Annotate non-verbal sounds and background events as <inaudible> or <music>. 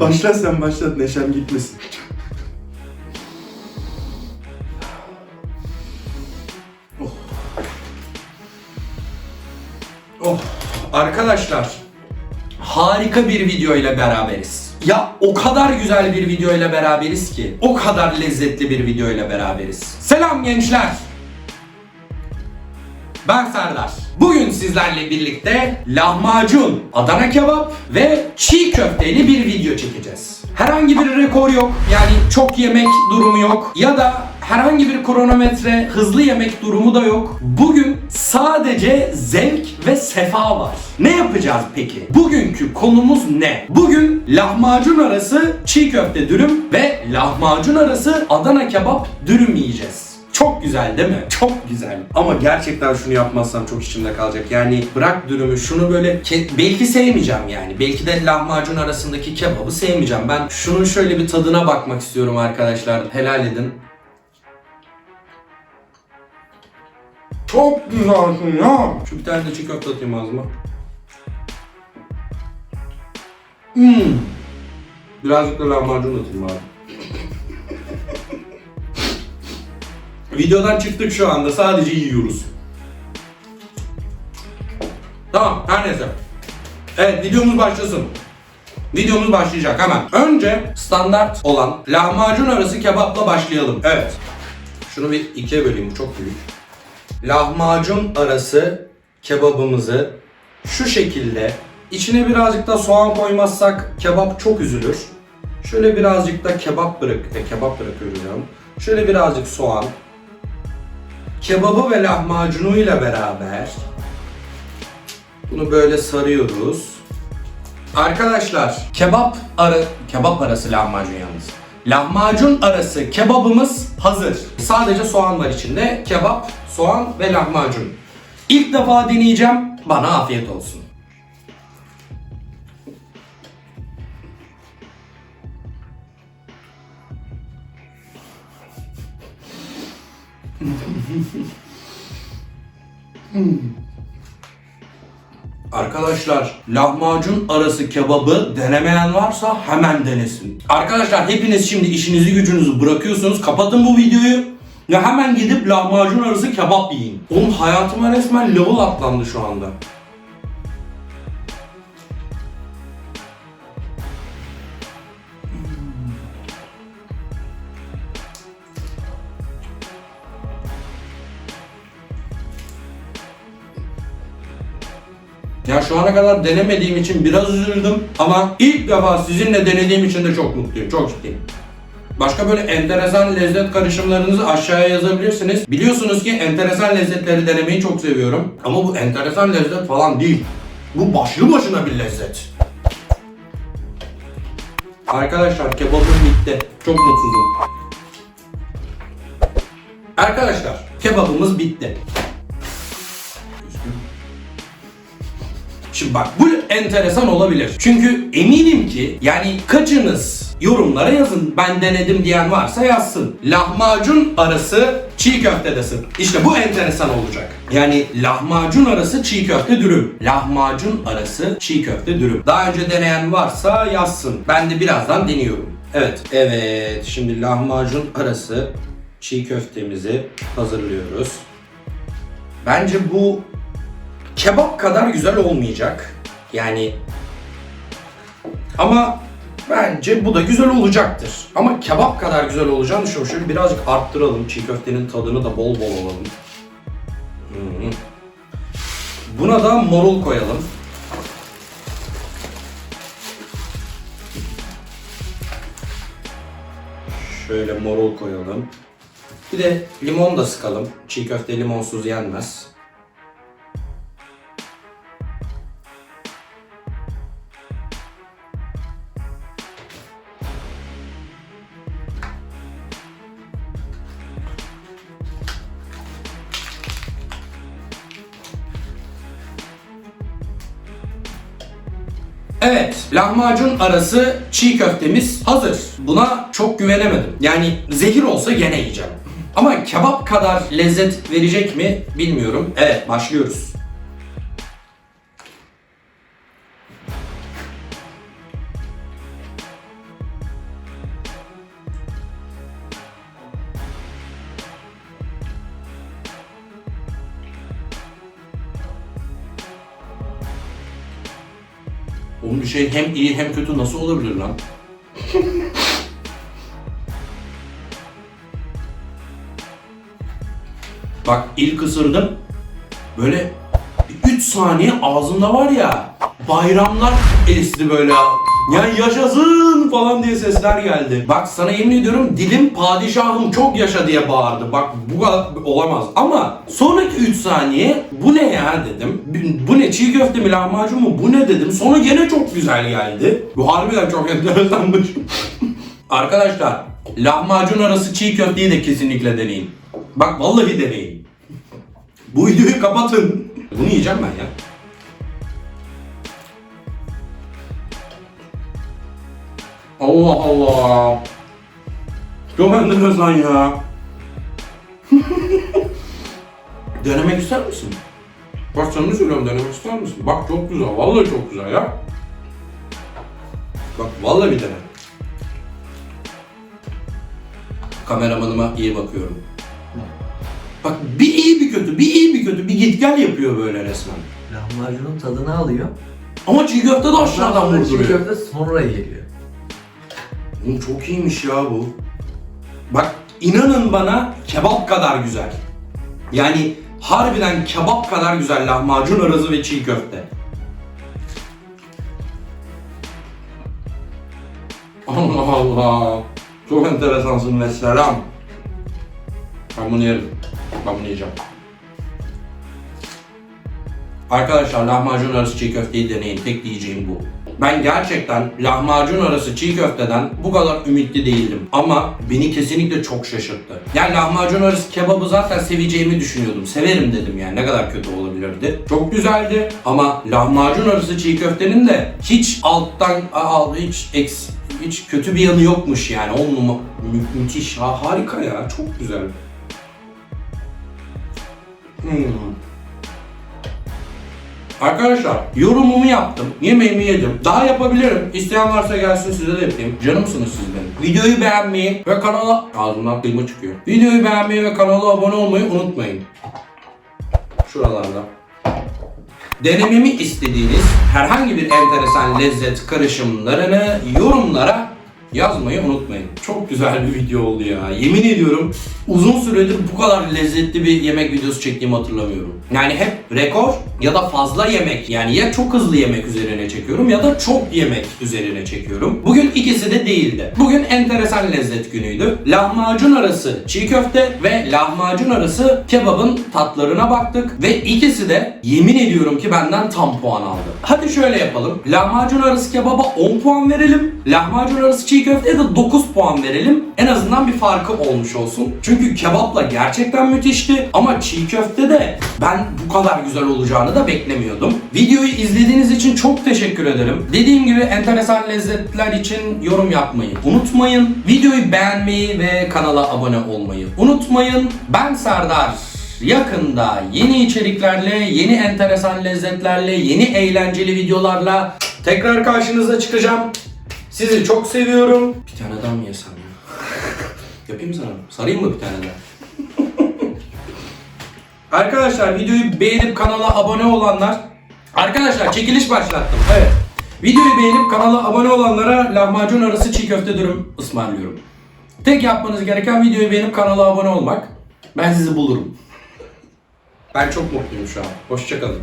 Başla sen başlat neşem gitmesin. Oh. Oh. Arkadaşlar harika bir video ile beraberiz. Ya o kadar güzel bir video ile beraberiz ki. O kadar lezzetli bir video ile beraberiz. Selam gençler. Ben Serdar. Bugün sizlerle birlikte lahmacun, Adana kebap ve çiğ köfteli bir video çekeceğiz. Herhangi bir rekor yok. Yani çok yemek durumu yok. Ya da herhangi bir kronometre hızlı yemek durumu da yok. Bugün sadece zevk ve sefa var. Ne yapacağız peki? Bugünkü konumuz ne? Bugün lahmacun arası çiğ köfte dürüm ve lahmacun arası Adana kebap dürüm yiyeceğiz. Çok güzel değil mi? Çok güzel. Ama gerçekten şunu yapmazsam çok içimde kalacak. Yani bırak dürümü şunu böyle belki sevmeyeceğim yani. Belki de lahmacun arasındaki kebabı sevmeyeceğim. Ben şunun şöyle bir tadına bakmak istiyorum arkadaşlar. Helal edin. Çok güzelsin ya. Şu bir tane de çiğ köfte atayım ağzıma. Hmm. Birazcık da lahmacun atayım abi. Videodan çıktık şu anda. Sadece yiyoruz. Tamam, her neyse. Evet, videomuz başlasın. Videomuz başlayacak hemen. Önce standart olan lahmacun arası kebapla başlayalım. Evet. Şunu bir ikiye böleyim, bu çok büyük. Lahmacun arası kebabımızı şu şekilde içine birazcık da soğan koymazsak kebap çok üzülür. Şöyle birazcık da kebap bırak, e, kebap bırakıyoruz yani. Şöyle birazcık soğan, kebabı ve lahmacunuyla beraber bunu böyle sarıyoruz. Arkadaşlar kebap arı kebap arası lahmacun yalnız. Lahmacun arası kebabımız hazır. Sadece soğan var içinde. Kebap, soğan ve lahmacun. İlk defa deneyeceğim. Bana afiyet olsun. <laughs> Arkadaşlar lahmacun arası kebabı denemeyen varsa hemen denesin. Arkadaşlar hepiniz şimdi işinizi gücünüzü bırakıyorsunuz. Kapatın bu videoyu. Ya hemen gidip lahmacun arası kebap yiyin. Oğlum hayatıma resmen level atlandı şu anda. Ya şu ana kadar denemediğim için biraz üzüldüm ama ilk defa sizinle denediğim için de çok mutluyum, çok ciddiyim. Başka böyle enteresan lezzet karışımlarınızı aşağıya yazabilirsiniz. Biliyorsunuz ki enteresan lezzetleri denemeyi çok seviyorum. Ama bu enteresan lezzet falan değil. Bu başlı başına bir lezzet. Arkadaşlar kebabım bitti. Çok mutsuzum. Arkadaşlar kebabımız bitti. Şimdi bak bu enteresan olabilir. Çünkü eminim ki yani kaçınız yorumlara yazın. Ben denedim diyen varsa yazsın. Lahmacun arası çiğ köftedesin. İşte bu enteresan olacak. Yani lahmacun arası çiğ köfte dürüm. Lahmacun arası çiğ köfte dürüm. Daha önce deneyen varsa yazsın. Ben de birazdan deniyorum. Evet, evet. Şimdi lahmacun arası çiğ köftemizi hazırlıyoruz. Bence bu kebap kadar güzel olmayacak. Yani ama bence bu da güzel olacaktır. Ama kebap kadar güzel olacağını düşünüyorum. Şöyle birazcık arttıralım. Çiğ köftenin tadını da bol bol alalım. Hmm. Buna da morul koyalım. Şöyle morul koyalım. Bir de limon da sıkalım. Çiğ köfte limonsuz yenmez. Evet, lahmacun arası çiğ köftemiz hazır. Buna çok güvenemedim. Yani zehir olsa gene yiyeceğim. Ama kebap kadar lezzet verecek mi bilmiyorum. Evet, başlıyoruz. Oğlum bir şey hem iyi hem kötü nasıl olabilir lan? <laughs> Bak ilk ısırdım. Böyle 3 saniye ağzımda var ya bayramlar esti böyle. Yani yaşasın falan diye sesler geldi. Bak sana yemin ediyorum dilim padişahım çok yaşa diye bağırdı. Bak bu kadar olamaz. Ama sonraki 3 saniye bu ne ya dedim. Bu ne çiğ köfte mi lahmacun mu bu ne dedim. Sonra gene çok güzel geldi. Bu harbiden çok enteresanmış. <laughs> Arkadaşlar lahmacun arası çiğ köfteyi de kesinlikle deneyin. Bak vallahi deneyin. Bu videoyu kapatın. Bunu yiyeceğim ben ya. Allah Allah. Çok enteresan ya. <laughs> Denemek ister misin? Bak sana söylüyorum denemek ister misin? Bak çok güzel. Vallahi çok güzel ya. Bak vallahi bir dene. Kameramanıma iyi bakıyorum. Bak bir iyi bir kötü, bir iyi bir kötü, bir git gel yapıyor böyle resmen. Lahmacunun tadını alıyor. Ama çiğ köfte de Ondan aşağıdan sonra çiğ vurduruyor. köfte sonra geliyor. Oğlum çok iyiymiş ya bu. Bak inanın bana kebap kadar güzel. Yani harbiden kebap kadar güzel lahmacun arası ve çiğ köfte. Allah Allah. Çok enteresansın ve selam. Ben bunu yerim. Ben bunu yiyeceğim. Arkadaşlar lahmacun arası çiğ köfteyi deneyin. Tek diyeceğim bu. Ben gerçekten lahmacun arası çiğ köfteden bu kadar ümitli değildim. Ama beni kesinlikle çok şaşırttı. Yani lahmacun arası kebabı zaten seveceğimi düşünüyordum. Severim dedim yani ne kadar kötü olabilirdi. Çok güzeldi ama lahmacun arası çiğ köftenin de hiç alttan al hiç eks hiç kötü bir yanı yokmuş yani. Numara mü- müthiş ha, harika ya çok güzel. Hmm. Arkadaşlar yorumumu yaptım. Yemeğimi yedim. Daha yapabilirim. İsteyen varsa gelsin size de yapayım. Canımsınız siz benim. Videoyu beğenmeyi ve kanala... Ağzımdan kıyma çıkıyor. Videoyu beğenmeyi ve kanala abone olmayı unutmayın. Şuralarda. Denememi istediğiniz herhangi bir enteresan lezzet karışımlarını yorumlara yazmayı unutmayın. Çok güzel bir video oldu ya. Yemin ediyorum uzun süredir bu kadar lezzetli bir yemek videosu çektiğimi hatırlamıyorum. Yani hep rekor ya da fazla yemek yani ya çok hızlı yemek üzerine çekiyorum ya da çok yemek üzerine çekiyorum. Bugün ikisi de değildi. Bugün enteresan lezzet günüydü. Lahmacun arası çiğ köfte ve lahmacun arası kebabın tatlarına baktık ve ikisi de yemin ediyorum ki benden tam puan aldı. Hadi şöyle yapalım. Lahmacun arası kebaba 10 puan verelim. Lahmacun arası çiğ köfteye de 9 puan verelim. En azından bir farkı olmuş olsun. Çünkü kebapla gerçekten müthişti ama çiğ köfte de ben bu kadar güzel olacağını da beklemiyordum. Videoyu izlediğiniz için çok teşekkür ederim. Dediğim gibi enteresan lezzetler için yorum yapmayı unutmayın. Videoyu beğenmeyi ve kanala abone olmayı unutmayın. Ben Serdar. Yakında yeni içeriklerle, yeni enteresan lezzetlerle, yeni eğlenceli videolarla tekrar karşınıza çıkacağım. Sizi çok seviyorum. Bir tane daha mı yesem ya? <laughs> Yapayım sana. Sarayım mı bir tane daha? <laughs> Arkadaşlar videoyu beğenip kanala abone olanlar Arkadaşlar çekiliş başlattım. Evet. Videoyu beğenip kanala abone olanlara lahmacun arası çiğ köfte dürüm ısmarlıyorum. Tek yapmanız gereken videoyu beğenip kanala abone olmak. Ben sizi bulurum. Ben çok mutluyum şu an. Hoşçakalın.